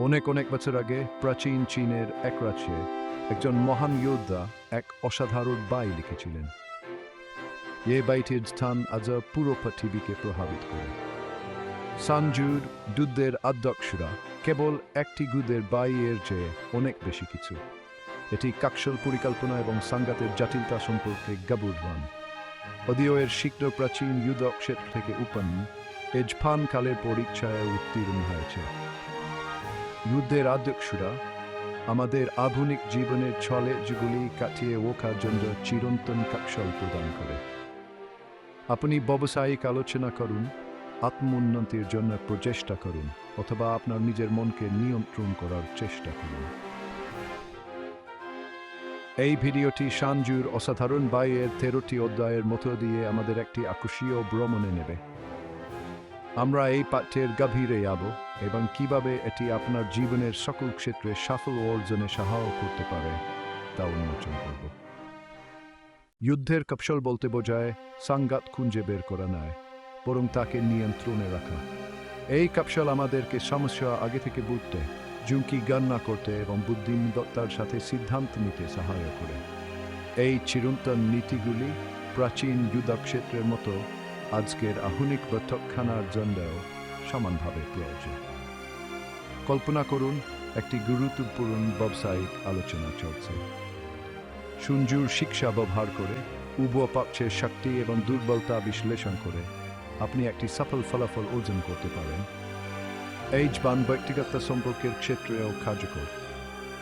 অনেক অনেক বছর আগে প্রাচীন চীনের এক রাজ্যে একজন মহান যোদ্ধা এক অসাধারণ বাই লিখেছিলেন। এ বাইটির স্থান আজ পুরো পৃথিবীকে প্রভাবিত করে। সানজুর দুধের আদক্ষরা কেবল একটি গুদের বাইয়ের চেয়ে অনেক বেশি কিছু। এটি কাকশল পরিকল্পনা এবং সাংঘাতের জটিলতা সম্পর্কে গাবুরবান। যদিও এর শীঘ্র প্রাচীন ক্ষেত্র থেকে উৎপন্ন এজফান কালের পরীক্ষায় উত্তীর্ণ হয়েছে। যুদ্ধের আদক্ষরা আমাদের আধুনিক জীবনের ছলে যেগুলি কাটিয়ে ওঠার জন্য চিরন্তন কাকশল প্রদান করে। আপনি ব্যবসায়িক আলোচনা করুন, আত্মোন্নতির জন্য প্রচেষ্টা করুন, অথবা আপনার নিজের মনকে নিয়ন্ত্রণ করার চেষ্টা করুন। এই ভিডিওটি সানজুর অসাধারণ বাইয়ের তেরোটি অধ্যায়ের মতো দিয়ে আমাদের একটি আকর্ষীয় ভ্রমণে নেবে। আমরা এই পাঠ্যের গভীরে যাব। এবং কীভাবে এটি আপনার জীবনের সকল ক্ষেত্রে সাফল্য অর্জনে সাহায্য করতে পারে, তা উন্মোচন করব। যুদ্ধের কৌশল বলতে বোঝায়, সাঙ্গাত খুঁজে বের করা নয়, বরং তাকে নিয়ন্ত্রণে রাখা। এই কৌশল আমাদেরকে সমস্যা আগে থেকে বুঝতে, ঝুঁকি গণনা করতে এবং বুদ্ধিমত্তার সাথে সিদ্ধান্ত নিতে সহায় করে। এই চিরন্তন নীতিগুলি প্রাচীন যুদ্ধক্ষেত্রের মতো আজকের আধুনিক বৈঠকখানার জন্যও সমানভাবে প্রয়োজন কল্পনা করুন, একটি গুরুত্বপূর্ণ ব্যবসায়িক আলোচনা চলছে। সুঞ্জুর শিক্ষা ব্যবহার করে, উভয় শক্তি এবং দুর্বলতা বিশ্লেষণ করে আপনি একটি সফল ফলাফল অর্জন করতে পারেন। এই বান ব্যক্তিগত সম্পর্কের ক্ষেত্রেও কার্যকর।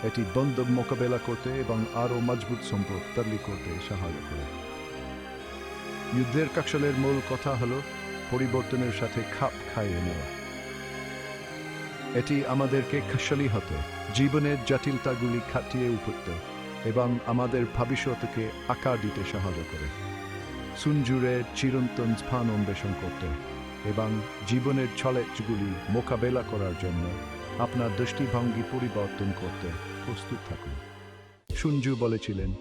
এটি দ্বন্দ্ব মোকাবেলা করতে এবং আরও মজবুত সম্পর্ক তৈরি করতে সাহায্য করে। যুদ্ধের কাকশলের মূল কথা হল পরিবর্তনের সাথে খাপ খাইয়ে নেওয়া। এটি আমাদেরকে খাসালি হতে, জীবনের জটিলতাগুলি খাটিয়ে উঠতে এবং আমাদের ভবিষ্যৎকে আকার দিতে সাহায্য করে। সুনজুরে চিরন্তন স্থান অন্বেষণ করতে এবং জীবনের ছলেজগুলি মোকাবেলা করার জন্য আপনার দৃষ্টিভঙ্গি পরিবর্তন করতে প্রস্তুত থাকুন। সুঞ্জু বলেছিলেন,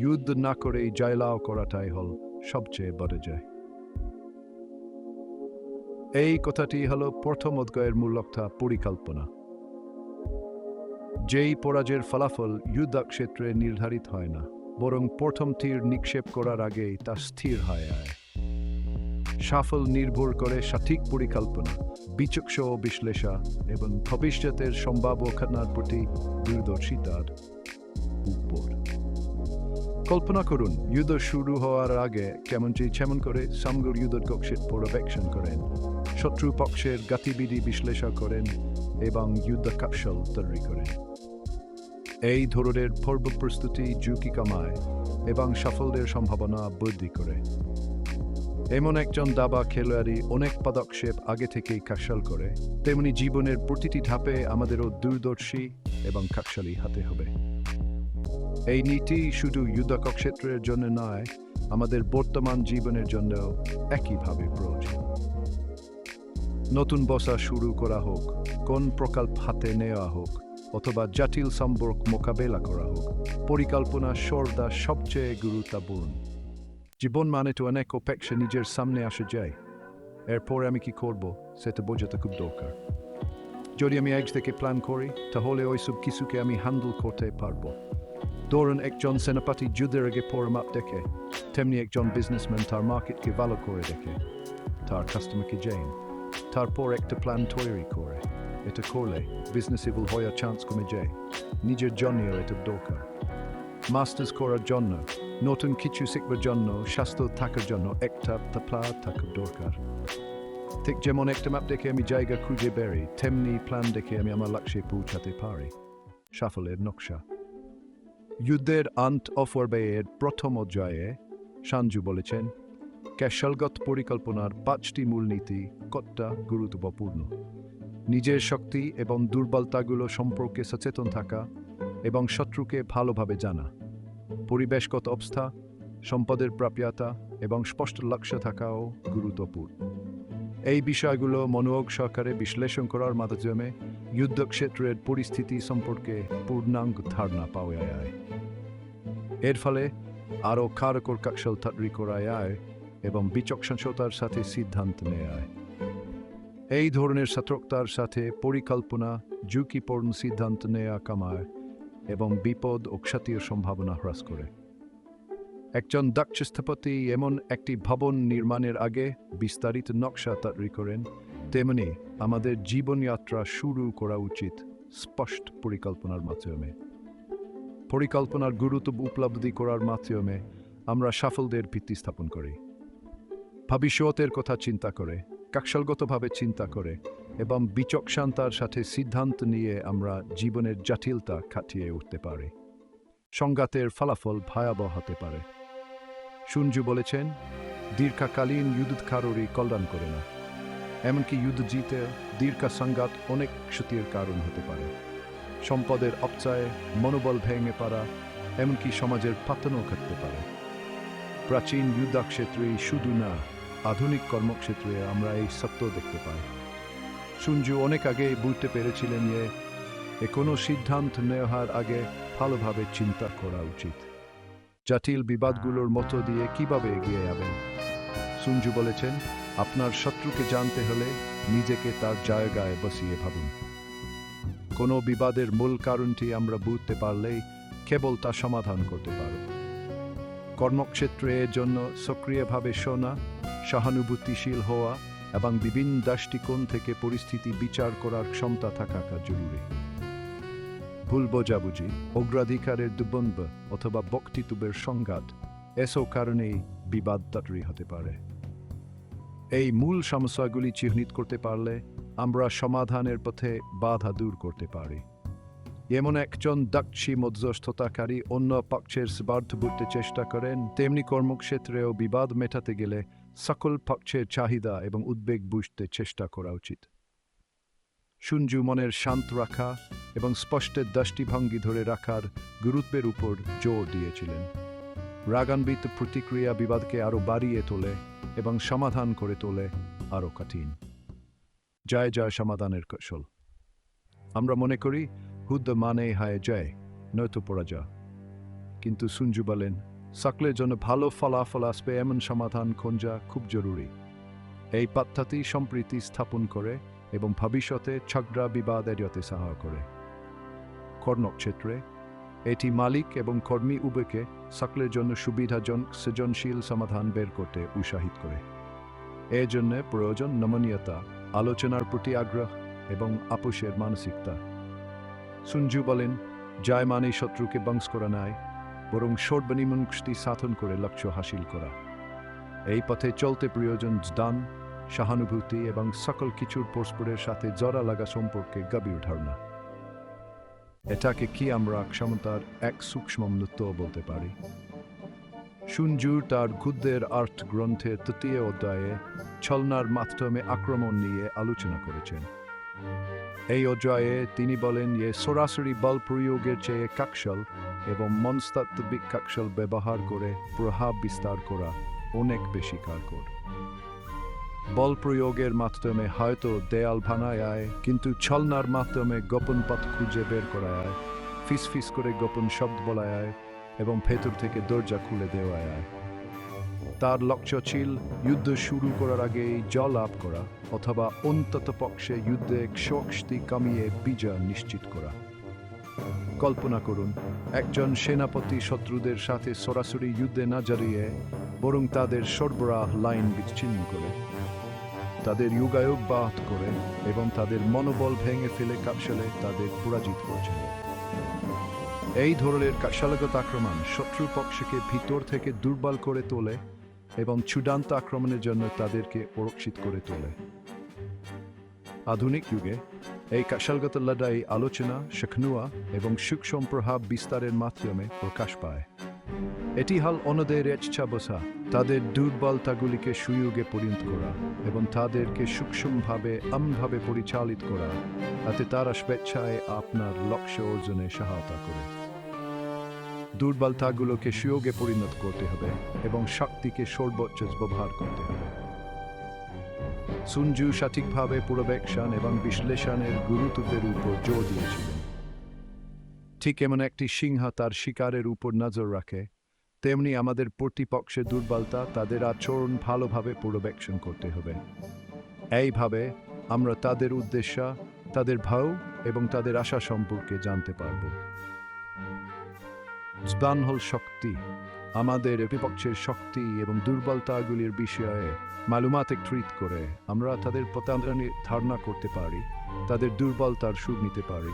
যুদ্ধ না করেই জয়লাও করাটাই হল সবচেয়ে বড় জয়। এই কথাটি হল প্রথম অধ্যায়ের মূল পরিকল্পনা। যেই পরাজয়ের ফলাফল যুদ্ধক্ষেত্রে নির্ধারিত হয় না, বরং প্রথম তীর নিক্ষেপ করার আগেই তা স্থির হয় সাফল নির্ভর করে সঠিক পরিকল্পনা বিচক্ষ বিশ্লেষা এবং ভবিষ্যতের সম্ভাব্য ঘটনার প্রতি দূরদর্শিতার উপর। কল্পনা করুন যুদ্ধ শুরু হওয়ার আগে কেমনটি, যেমন করে সামগুর যুদ্ধ কক্ষের পর্যবেক্ষণ করেন। শত্রু পক্ষের গতিবিধি বিশ্লেষণ করেন এবং যুদ্ধ কৌশল তৈরি করেন। এই ধরনের পূর্ব প্রস্তুতি ঝুঁকি কমায় এবং সাফল্যের সম্ভাবনা বৃদ্ধি করে। এমন একজন দাবা খেলোয়াড়ই অনেক পদক্ষেপ আগে থেকেই কাকশাল করে, তেমনি জীবনের প্রতিটি ধাপে আমাদেরও দূরদর্শী এবং কাকশালী হাতে হবে। এই নীতি শুধু যুদ্ধক্ষেত্রের জন্য নয়, আমাদের বর্তমান জীবনের জন্য একইভাবে প্রয়োজন। নতুন বসা শুরু করা হোক, কোন প্রকল্প হাতে নেওয়া হোক, অথবা জটিল সম্পর্ক মোকাবেলা করা হোক, পরিকল্পনা সর্দা সবচেয়ে গুরুত্বপূর্ণ। জীবন মানে তো অনেক অপেক্ষা নিজের সামনে আসা যায়। এরপর আমি কি করব, সেটা বোঝাতে খুব দরকার। যদি আমি এক থেকে প্ল্যান করি, তাহলে ওইসব কিছুকে আমি হ্যান্ডেল করতে পারব। ধরুন একজন সেনাপতি যুদ্ধের আগে পরমাপ দেখে, তেমনি একজন বিজনেসম্যান তার মার্কেটকে ভালো করে দেখে, তার কাস্টমারকে জেন তারপর একটা প্ল্যান তৈরি করে এটা করলে বিজনেসেবল হওয়ার চান্স কমে যায় নিজের জন্যও এটা দরকার মাস্টার্স করার জন্য নতুন কিছু শিখবার জন্য স্বাস্থ্য থাকার জন্য একটা প্লা থাকার দরকার ঠিক যেমন একটা ম্যাপ দেখে আমি জায়গা খুঁজে বেরি তেমনি প্ল্যান দেখে আমি আমার লক্ষ্যে পৌঁছাতে পারি সাফল্যের নকশা যুদ্ধের আন্ত অফার ব্যয়ের প্রথম অধ্যায়ে সাঞ্জু বলেছেন ক্যাশলগত পরিকল্পনার পাঁচটি মূলনীতি কতটা গুরুত্বপূর্ণ? নিজের শক্তি এবং দুর্বলতাগুলো সম্পর্কে সচেতন থাকা এবং শত্রুকে ভালোভাবে জানা, পরিবেশগত অবস্থা, সম্পদের প্রাপ্যতা এবং স্পষ্ট লক্ষ্য থাকাও গুরুত্বপূর্ণ। এই বিষয়গুলো মনোযোগ সহকারে বিশ্লেষণ করার মাধ্যমে যুদ্ধক্ষেত্রের পরিস্থিতি সম্পর্কে পূর্ণাঙ্গ ধারণা পাওয়া যায়। এর ফলে আরও কারকর কৌশল তৈরি করা যায় এবং বিচক্ষণতার সাথে সিদ্ধান্ত নেয়। এই ধরনের সতর্কতার সাথে পরিকল্পনা, ঝুঁকিপূর্ণ সিদ্ধান্ত নেওয়া কামায় এবং বিপদ ও ক্ষতির সম্ভাবনা হ্রাস করে। একজন দক্ষ স্থপতি এমন একটি ভবন নির্মাণের আগে বিস্তারিত নকশা তৈরি করেন, তেমনি আমাদের জীবনযাত্রা শুরু করা উচিত স্পষ্ট পরিকল্পনার মাধ্যমে। পরিকল্পনার গুরুত্ব উপলব্ধি করার মাধ্যমে আমরা সাফল্যের ভিত্তি স্থাপন করি। ভবিষ্যতের কথা চিন্তা করে, কাকশালগতভাবে চিন্তা করে এবং বিচক্ষণতার সাথে সিদ্ধান্ত নিয়ে আমরা জীবনের জটিলতা কাটিয়ে উঠতে পারি। সংঘাতের ফলাফল ভয়াবহ হতে পারে। সূর্য বলেছেন, দীর্ঘকালীন যুদ্ধ কল্যাণ করে না। এমনকি যুদ্ধ জিতে দীর্ঘ সংঘাত অনেক ক্ষতির কারণ হতে পারে। সম্পদের অপচয় মনোবল ভেঙে পড়া, এমনকি সমাজের পাতনও ঘটতে পারে। প্রাচীন যুদ্ধক্ষেত্রে শুধু না আধুনিক কর্মক্ষেত্রে আমরা এই সত্য দেখতে পাই। সুঞ্জু অনেক আগে বুঝতে পেরেছিলেন যে এ কোনো সিদ্ধান্ত নেওয়ার আগে ভালোভাবে চিন্তা করা উচিত। জটিল বিবাদগুলোর মতো দিয়ে কীভাবে এগিয়ে যাবেন? সুঞ্জু বলেছেন, আপনার শত্রুকে জানতে হলে নিজেকে তার জায়গায় বসিয়ে ভাবুন। কোনো বিবাদের মূল কারণটি আমরা বুঝতে পারলেই কেবল তা সমাধান করতে পারব। কর্মক্ষেত্রে এর জন্য সক্রিয়ভাবে শোনা সহানুভূতিশীল হওয়া এবং বিভিন্ন দৃষ্টিকোণ থেকে পরিস্থিতি বিচার করার ক্ষমতা থাকা জরুরি। ভুল বোঝাবুঝি, অগ্রাধিকারের দুবন্ধ অথবা বক্তৃত্বের সংঘাত, এসব কারণেই বিবাদ তৈরি হতে পারে। এই মূল সমস্যাগুলি চিহ্নিত করতে পারলে আমরা সমাধানের পথে বাধা দূর করতে পারি। এমন একজন দক্ষী মধ্যস্থতাকারী অন্য পক্ষের স্বার্থ বুঝতে চেষ্টা করেন, তেমনি কর্মক্ষেত্রেও বিবাদ মেটাতে গেলে সকল পক্ষের চাহিদা এবং উদ্বেগ বুঝতে চেষ্টা করা উচিত। সঞ্জু মনের শান্ত রাখা এবং স্পষ্ট দৃষ্টিভঙ্গি ধরে রাখার গুরুত্বের উপর জোর দিয়েছিলেন। রাগান্বিত প্রতিক্রিয়া বিবাদকে আরও বাড়িয়ে তোলে এবং সমাধান করে তোলে আরও কঠিন। জয় জয় সমাধানের কৌশল। আমরা মনে করি হুদ্দ মানে হায় জয়, নয়তো পরাজা কিন্তু সুঞ্জু বলেন সকলের জন্য ভালো ফলাফল আসবে এমন সমাধান খোঁজা খুব জরুরি। এই পদ্ধতি সম্প্রীতি স্থাপন করে এবং ভবিষ্যতে ঝগড়া বিবাদ এড়িয়ে সাহায্য করে। কর্মক্ষেত্রে এটি মালিক এবং কর্মী উভয়কে সকলের জন্য সুবিধাজনক সৃজনশীল সমাধান বের করতে উৎসাহিত করে। এর জন্য প্রয়োজন নমনীয়তা, আলোচনার প্রতি আগ্রহ এবং আপোষের মানসিকতা। সুঞ্জু বলেন জয় মানে শত্রুকে বংশ করা নয় বরং সর্বনিমুক্তি সাধন করে লক্ষ্য হাসিল করা। এই পথে চলতে প্রয়োজন দান, সহানুভূতি এবং সকল কিছুর পরস্পরের সাথে জড়া লাগা সম্পর্কে গভীর ধারণা। এটাকে কি আমরা ক্ষমতার এক সূক্ষ্ম বলতে পারি? সুঞ্জুর তার গুদ্দের আর্ট গ্রন্থের তৃতীয় অধ্যায়ে ছলনার মাধ্যমে আক্রমণ নিয়ে আলোচনা করেছেন। এই অধ্যায়ে তিনি বলেন যে সরাসরি বল প্রয়োগের চেয়ে কাকশল এবং মনস্তাত্ত্বিক কাকশল ব্যবহার করে প্রভাব বিস্তার করা অনেক বেশি কার্যকর বল প্রয়োগের মাধ্যমে হয়তো দেয়াল ভাঙায়, কিন্তু ছলনার মাধ্যমে গোপন পথ খুঁজে বের করা যায় ফিস করে গোপন শব্দ বলা যায় এবং ভেতর থেকে দরজা খুলে দেওয়া যায় তার লক্ষ্য ছিল, যুদ্ধ শুরু করার আগেই জল লাভ করা। অথবা অন্তত পক্ষে যুদ্ধে শক্তি কমিয়ে বিজয় নিশ্চিত করা। কল্পনা করুন, একজন সেনাপতি শত্রুদের সাথে সরাসরি যুদ্ধে না জড়িয়ে বরং তাদের সরবরাহ লাইন বিচ্ছিন্ন করে। তাদের যুগায়ুগ বাদ করে এবং তাদের মনোবল ভেঙে ফেলে কাপশালে তাদের পরাজিত করেছেন এই ধরনের কাশালগত আক্রমণ শত্রু পক্ষকে ভিতর থেকে দুর্বল করে তোলে এবং চূড়ান্ত আক্রমণের জন্য তাদেরকে সুরক্ষিত করে তোলে। আধুনিক যুগে, এই কাশালগত লড়াই আলোচনা, শেখনুয়া এবং সূক্ষ্ম প্রভাব বিস্তারের মাধ্যমে প্রকাশ পায়। এটি হল অন্যদের ইচ্ছা বসা তাদের দুর্বলতাগুলিকে সুযোগে পরিণত করা এবং তাদেরকে সূক্ষ্মভাবে, আমভাবে পরিচালিত করা, যাতে তারা স্বেচ্ছায় আপনার লক্ষ্য অর্জনে সহায়তা করে। দুর্বলতাগুলোকে সুযোগে পরিণত করতে হবে এবং শক্তিকে সর্বোচ্চ ব্যবহার করতে হবে। সুনজু সঠিকভাবে পূর্বেক্ষণ এবং বিশ্লেষণের গুরুত্বের উপর জোর দিয়েছিলেন ঠিক এমন একটি সিংহ তার শিকারের উপর নজর রাখে। তেমনি আমাদের প্রতিপক্ষের দুর্বলতা তাদের আচরণ ভালোভাবে পূর্বেক্ষণ করতে হবে। এইভাবে আমরা তাদের উদ্দেশ্য, তাদের ভাও এবং তাদের আশা সম্পর্কে জানতে পারব। স্বান হল শক্তি, আমাদের বিপক্ষের শক্তি এবং দুর্বলতাগুলির বিষয়ে মালুমাত ট্রিট করে আমরা তাদের পতানি ধারণা করতে পারি, তাদের দুর্বলতার সুর নিতে পারি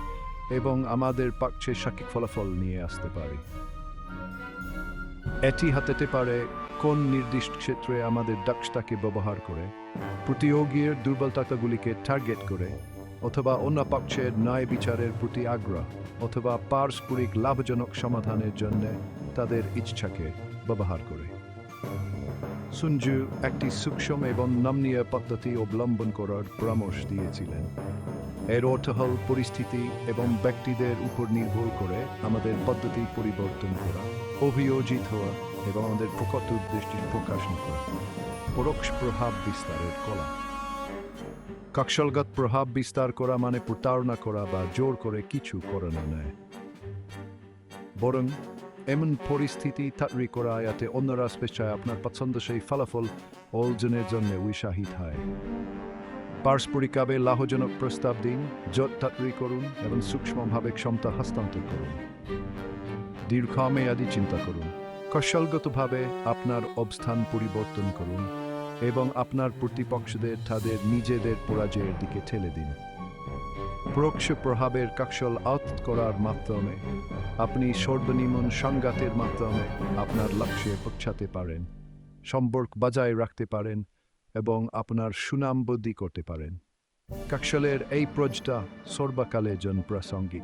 এবং আমাদের পক্ষে সাক্ষিক ফলাফল নিয়ে আসতে পারি। এটি হাতাতে পারে কোন নির্দিষ্ট ক্ষেত্রে আমাদের দক্ষতাকে ব্যবহার করে, প্রতিযোগীর দুর্বলতাগুলিকে টার্গেট করে অথবা অন্য পক্ষের ন্যায় বিচারের প্রতি আগ্রহ, অথবা পারস্পরিক লাভজনক সমাধানের জন্য তাদের ইচ্ছাকে ব্যবহার করে। সুঞ্জু একটি সূক্ষ্ম এবং নমনীয় পদ্ধতি অবলম্বন করার পরামর্শ দিয়েছিলেন। এর অর্থ হল পরিস্থিতি এবং ব্যক্তিদের উপর নির্ভর করে আমাদের পদ্ধতি পরিবর্তন করা, অভিযোজিত হওয়া এবং আমাদের প্রকট উদ্দেশ্যটি প্রকাশ করা। পরোক্ষ প্রভাব বিস্তারের কলা। কৌশলগত প্রভাব বিস্তার করা মানে প্রতারণা করা বা জোর করে কিছু করানো নয়। বরং এমন পরিস্থিতি তৈরি করা যাতে অন্যরা স্বেচ্ছায় আপনার পছন্দসই ফলাফল অর্জনের জন্য উৎসাহিত হয়। পারস্পরিকভাবে লাভজনক প্রস্তাব দিন, জোট তৈরি করুন এবং সূক্ষ্মভাবে ক্ষমতা হস্তান্তর করুন। দীর্ঘমেয়াদী চিন্তা করুন। কৌশলগতভাবে আপনার অবস্থান পরিবর্তন করুন। এবং আপনার প্রতিপক্ষদের তাদের নিজেদের পরাজয়ের দিকে ঠেলে দিন। পরোক্ষ প্রভাবের কৌশল আউট করার মাধ্যমে, আপনি সর্বনিম্ন সংঘাতের মাধ্যমে আপনার লক্ষ্যে পৌঁছাতে পারেন, সম্পর্ক বজায় রাখতে পারেন এবং আপনার সুনাম বৃদ্ধি করতে পারেন। কৌশলের এই প্রজটা সর্বকালের জন্য প্রাসঙ্গিক।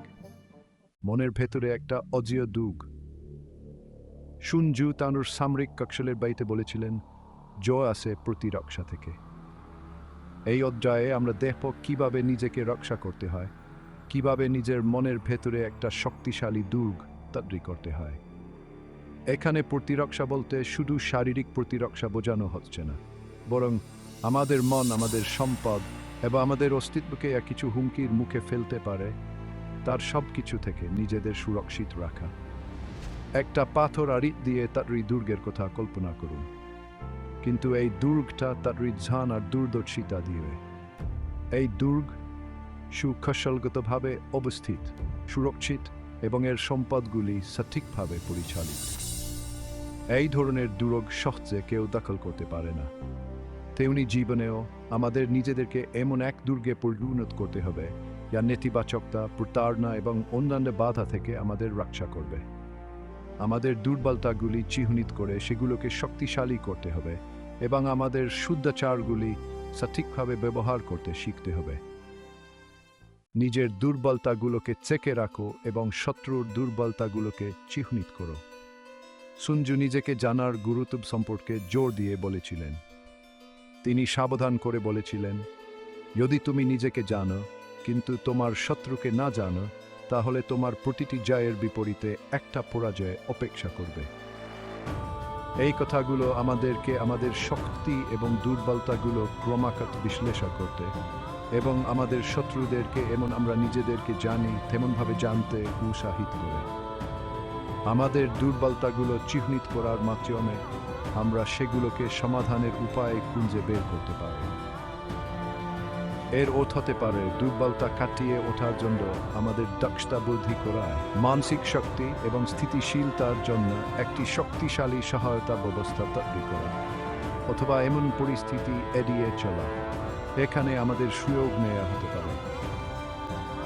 মনের ভেতরে একটা অজীয় দুগ সুনজু তানুর সামরিক কৌশলের বাড়িতে বলেছিলেন জয় আসে প্রতিরক্ষা থেকে। এই অধ্যায়ে আমরা দেখব কীভাবে নিজেকে রক্ষা করতে হয়, কীভাবে নিজের মনের ভেতরে একটা শক্তিশালী দুর্গ তৈরি করতে হয়। এখানে প্রতিরক্ষা বলতে শুধু শারীরিক প্রতিরক্ষা বোঝানো হচ্ছে না, বরং আমাদের মন, আমাদের সম্পদ এবং আমাদের অস্তিত্বকে কিছু হুমকির মুখে ফেলতে পারে, তার সব কিছু থেকে নিজেদের সুরক্ষিত রাখা। একটা পাথর আড়ি দিয়ে তার দুর্গের কথা কল্পনা করুন। কিন্তু এই দুর্গটা তার ঝান আর দূরদর্শিতা দিয়ে। এই দুর্গ সুকৌশলগতভাবে অবস্থিত, সুরক্ষিত এবং এর সম্পদগুলি সঠিকভাবে পরিচালিত। এই ধরনের দুর্গ সহজে কেউ দখল করতে পারে না। তেমনি জীবনেও আমাদের নিজেদেরকে এমন এক দুর্গে পরিণত করতে হবে, যা নেতিবাচকতা, প্রতারণা এবং অন্যান্য বাধা থেকে আমাদের রক্ষা করবে। আমাদের দুর্বলতাগুলি চিহ্নিত করে সেগুলোকে শক্তিশালী করতে হবে। এবং আমাদের শুদ্ধাচারগুলি সঠিকভাবে ব্যবহার করতে শিখতে হবে। নিজের দুর্বলতাগুলোকে চেকে রাখো এবং শত্রুর দুর্বলতাগুলোকে চিহ্নিত করো। সুঞ্জু নিজেকে জানার গুরুত্ব সম্পর্কে জোর দিয়ে বলেছিলেন। তিনি সাবধান করে বলেছিলেন, যদি তুমি নিজেকে জানো, কিন্তু তোমার শত্রুকে না জানো, তাহলে তোমার প্রতিটি জয়ের বিপরীতে একটা পরাজয় অপেক্ষা করবে। এই কথাগুলো আমাদেরকে আমাদের শক্তি এবং দুর্বলতাগুলো ক্রমাগত বিশ্লেষণ করতে এবং আমাদের শত্রুদেরকে এমন আমরা নিজেদেরকে জানি, তেমনভাবে জানতে উৎসাহিত করে। আমাদের দুর্বলতাগুলো চিহ্নিত করার মাধ্যমে আমরা সেগুলোকে সমাধানের উপায় খুঁজে বের করতে পারি। এর অর্থ হতে পারে দুর্বলতা কাটিয়ে ওঠার জন্য আমাদের দক্ষতা বৃদ্ধি করায় মানসিক শক্তি এবং স্থিতিশীলতার জন্য একটি শক্তিশালী সহায়তা ব্যবস্থা তৈরি করা, অথবা এমন পরিস্থিতি এড়িয়ে চলা। এখানে আমাদের সুযোগ নেওয়া হতে পারে।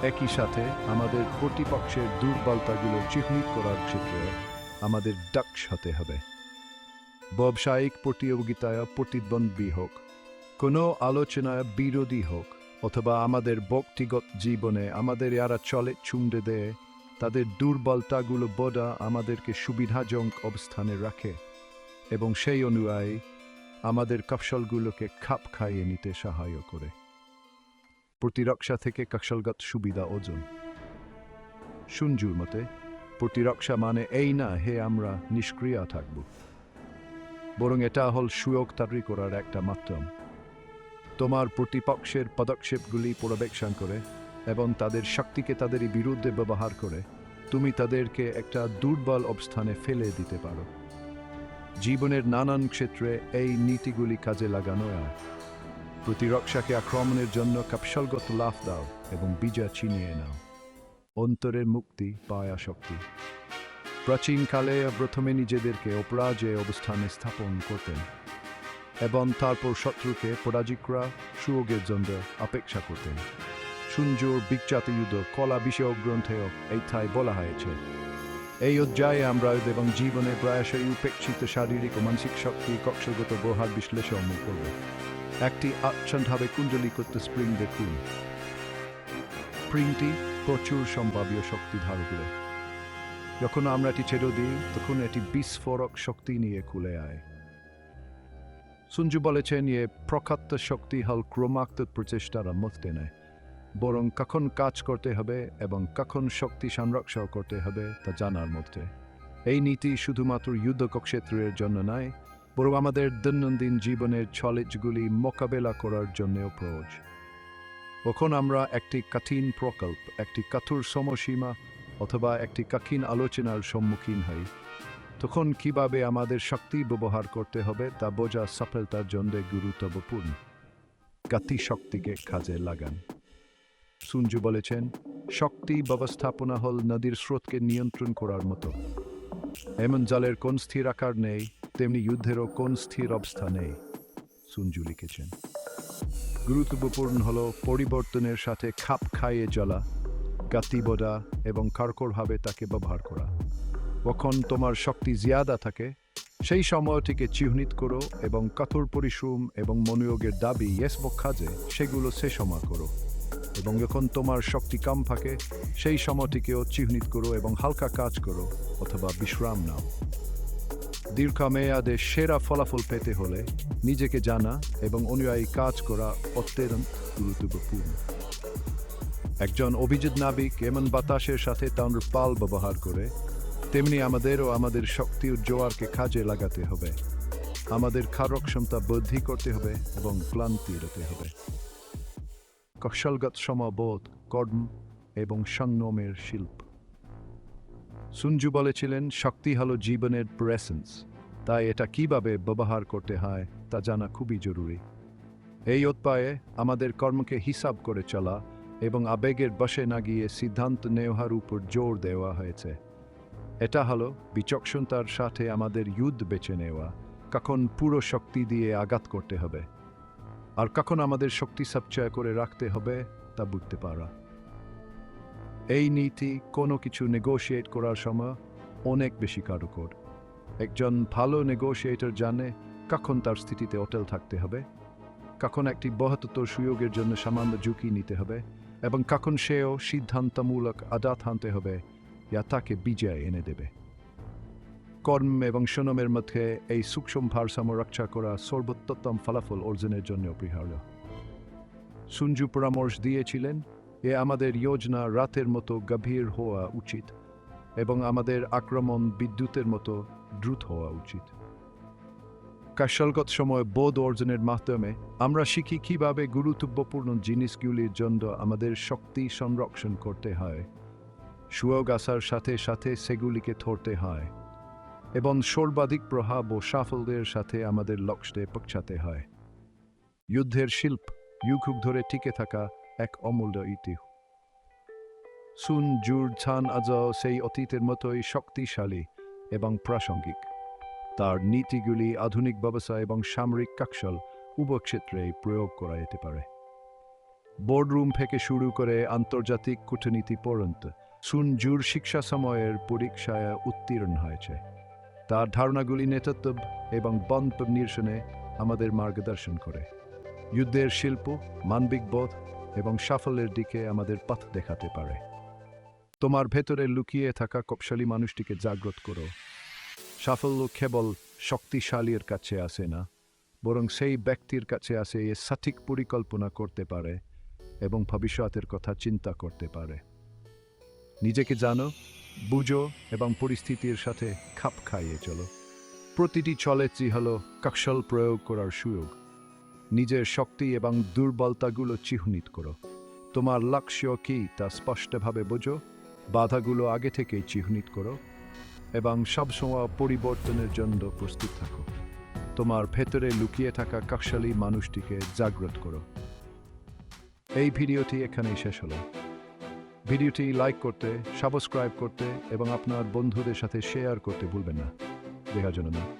একই সাথে আমাদের প্রতিপক্ষের দুর্বলতাগুলো চিহ্নিত করার ক্ষেত্রে আমাদের দক্ষ হতে হবে। ব্যবসায়িক প্রতিযোগিতায় প্রতিদ্বন্দ্বী হোক কোনো আলোচনায় বিরোধী হোক, অথবা আমাদের ব্যক্তিগত জীবনে আমাদের যারা চলে চুমড়ে দেয়, তাদের দুর্বলতাগুলো বোধা আমাদেরকে সুবিধাজনক অবস্থানে রাখে, এবং সেই অনুযায়ী আমাদের কৌশলগুলোকে খাপ খাইয়ে নিতে সাহায্য করে। প্রতিরক্ষা থেকে কৌশলগত সুবিধা ওজন সুঞ্জুর মতে, প্রতিরক্ষা মানে এই না হে আমরা নিষ্ক্রিয় থাকব। বরং এটা হল সুয়োগ তৈরি করার একটা মাধ্যম। তোমার প্রতিপক্ষের পদক্ষেপগুলি পর্যবেক্ষণ করে এবং তাদের শক্তিকে তাদের বিরুদ্ধে ব্যবহার করে তুমি তাদেরকে একটা দুর্বল অবস্থানে ফেলে দিতে পারো। জীবনের নানান ক্ষেত্রে এই নীতিগুলি কাজে লাগানো হয়। প্রতিরক্ষাকে আক্রমণের জন্য কাপশলগত লাফ দাও এবং বিজয় চিনিয়ে নাও। অন্তরের মুক্তি পায়া শক্তি। প্রাচীনকালে প্রথমে নিজেদেরকে অপরাজে অবস্থানে স্থাপন করতেন। এবং তারপর শত্রুকে পরাজিকরা সুযোগের জন্য অপেক্ষা করতেন। সুঞ্জুর বিখ্যাত যুদ্ধ কলা বিষয়ক গ্রন্থেও এই ঠাই বলা হয়েছে। এই অধ্যায়ে আমরা এবং জীবনে প্রায়শই উপেক্ষিত শারীরিক ও মানসিক শক্তি কক্ষগত বহার বিশ্লেষণ করব। একটি আচ্ছন্নভাবে কুণ্ডলীকৃত স্প্রিং দেখুন। স্প্রিংটি প্রচুর সম্ভাব্য শক্তি ধার করে যখন আমরা এটি ছেড়ে দিই, তখন এটি বিস্ফোরক শক্তি নিয়ে খুলে আয়। সঞ্জু বলেছেন এ প্রখাত্য শক্তি হল ক্রমাগত প্রচেষ্টার মধ্যে নেয় বরং কখন কাজ করতে হবে এবং কখন শক্তি সংরক্ষণ করতে হবে তা জানার মধ্যে এই নীতি শুধুমাত্র যুদ্ধক্ষেত্রের জন্য নয় বরং আমাদের দৈনন্দিন জীবনের চ্যালেঞ্জগুলি মোকাবেলা করার জন্যও প্রয়োজ কখন আমরা একটি কঠিন প্রকল্প একটি কঠোর সময়সীমা অথবা একটি কঠিন আলোচনার সম্মুখীন হই তখন কীভাবে আমাদের শক্তি ব্যবহার করতে হবে তা বোঝা সফলতার জন্য গুরুত্বপূর্ণ। গতি শক্তিকে কাজে লাগান। সুঞ্জু বলেছেন, শক্তি ব্যবস্থাপনা হল নদীর স্রোতকে নিয়ন্ত্রণ করার মতো। এমন জলের কোন স্থির আকার নেই, তেমনি যুদ্ধেরও কোন স্থির অবস্থা নেই, সুঞ্জু লিখেছেন। গুরুত্বপূর্ণ হল পরিবর্তনের সাথে খাপ খাইয়ে চলা গাতিবোধা এবং কারকরভাবে তাকে ব্যবহার করা। কখন তোমার শক্তি জিয়াদা থাকে, সেই সময়টিকে চিহ্নিত করো এবং কঠোর পরিশ্রম এবং মনোযোগের দাবি ইয়েস কাজে সেগুলো সে সময় করো। এবং যখন তোমার শক্তি কম থাকে, সেই সময়টিকেও চিহ্নিত করো এবং হালকা কাজ করো অথবা বিশ্রাম নাও। দীর্ঘমেয়াদে সেরা ফলাফল পেতে হলে নিজেকে জানা এবং অনুযায়ী কাজ করা অত্যন্ত গুরুত্বপূর্ণ। একজন অভিজিৎ নাবিক এমন বাতাসের সাথে তাঁর পাল ব্যবহার করে তেমনি আমাদেরও আমাদের শক্তি ও জোয়ারকে কাজে লাগাতে হবে। আমাদের কারক ক্ষমতা বৃদ্ধি করতে হবে এবং ক্লান্তি এড়াতে হবে। কৌশলগত সমবোধ, কর্ম এবং সংযমের শিল্প। সুঞ্জু বলেছিলেন, শক্তি হলো জীবনের প্রেসেন্স তাই এটা কীভাবে ব্যবহার করতে হয় তা জানা খুবই জরুরি। এই উৎপায়ে আমাদের কর্মকে হিসাব করে চলা এবং আবেগের বসে না গিয়ে সিদ্ধান্ত নেওয়ার উপর জোর দেওয়া হয়েছে। এটা হলো বিচক্ষণতার সাথে আমাদের যুদ্ধ বেছে নেওয়া, কখন পুরো শক্তি দিয়ে আঘাত করতে হবে, আর কখন আমাদের শক্তি সঞ্চয় করে রাখতে হবে তা বুঝতে পারা। এই নীতি কোনো কিছু নেগোশিয়েট করার সময় অনেক বেশি কার্যকর একজন ভালো নেগোশিয়েটর জানে কখন তার স্থিতিতে অটল থাকতে হবে, কখন একটি বহত্তর সুযোগের জন্য সামান্য ঝুঁকি নিতে হবে, এবং কখন সেও সিদ্ধান্তমূলক আদাত আনতে হবে যা তাকে বিজয় এনে দেবে কর্ম এবং সনমের মধ্যে এই সূক্ষ্ম ভারসাম্য রক্ষা করা সর্বোত্তম ফলাফল অর্জনের জন্য অপরিহার্য সুঞ্জু পরামর্শ দিয়েছিলেন এ আমাদের যোজনা রাতের মতো গভীর হওয়া উচিত এবং আমাদের আক্রমণ বিদ্যুতের মতো দ্রুত হওয়া উচিত কৌশলগত সময় বোধ অর্জনের মাধ্যমে আমরা শিখি কীভাবে গুরুত্বপূর্ণ জিনিসগুলির জন্য আমাদের শক্তি সংরক্ষণ করতে হয় সুয়োগ আসার সাথে সাথে সেগুলিকে ধরতে হয় এবং সর্বাধিক প্রভাব ও সাফল্যের সাথে আমাদের লক্ষ্যে পৌঁছাতে হয়। যুদ্ধের শিল্প ইউকুক ধরে টিকে থাকা এক অমূল্য ইতি। সুন জুর ছান আজ সেই অতীতের মতোই শক্তিশালী এবং প্রাসঙ্গিক। তার নীতিগুলি আধুনিক ব্যবসা এবং সামরিক কাকশল উভয় ক্ষেত্রেই প্রয়োগ করা যেতে পারে। বোর্ডরুম থেকে শুরু করে আন্তর্জাতিক কূটনীতি পর্যন্ত সুন জুর শিক্ষা সময়ের পরীক্ষায় উত্তীর্ণ হয়েছে। তার ধারণাগুলি নেতৃত্ব এবং বন্ধ নিরসনে আমাদের মার্গদর্শন করে। যুদ্ধের শিল্প, মানবিক বোধ এবং সাফল্যের দিকে আমাদের পথ দেখাতে পারে। তোমার ভেতরে লুকিয়ে থাকা কপশালী মানুষটিকে জাগ্রত করো। সাফল্য কেবল শক্তিশালীর কাছে আসে না, বরং সেই ব্যক্তির কাছে আসে এ সঠিক পরিকল্পনা করতে পারে এবং ভবিষ্যতের কথা চিন্তা করতে পারে। নিজেকে জানো, বুঝো এবং পরিস্থিতির সাথে খাপ খাইয়ে চলো। প্রতিটি চলেচি হল কৌশল প্রয়োগ করার সুযোগ। নিজের শক্তি এবং দুর্বলতাগুলো চিহ্নিত করো। তোমার লক্ষ্য কী তা স্পষ্টভাবে বোঝো, বাধাগুলো আগে থেকেই চিহ্নিত করো এবং সবসময় পরিবর্তনের জন্য প্রস্তুত থাকো। তোমার ভেতরে লুকিয়ে থাকা কাকশালী মানুষটিকে জাগ্রত করো। এই ভিডিওটি এখানেই শেষ হলো। ভিডিওটি লাইক করতে, সাবস্ক্রাইব করতে এবং আপনার বন্ধুদের সাথে শেয়ার করতে ভুলবেন না। দেখার জন্য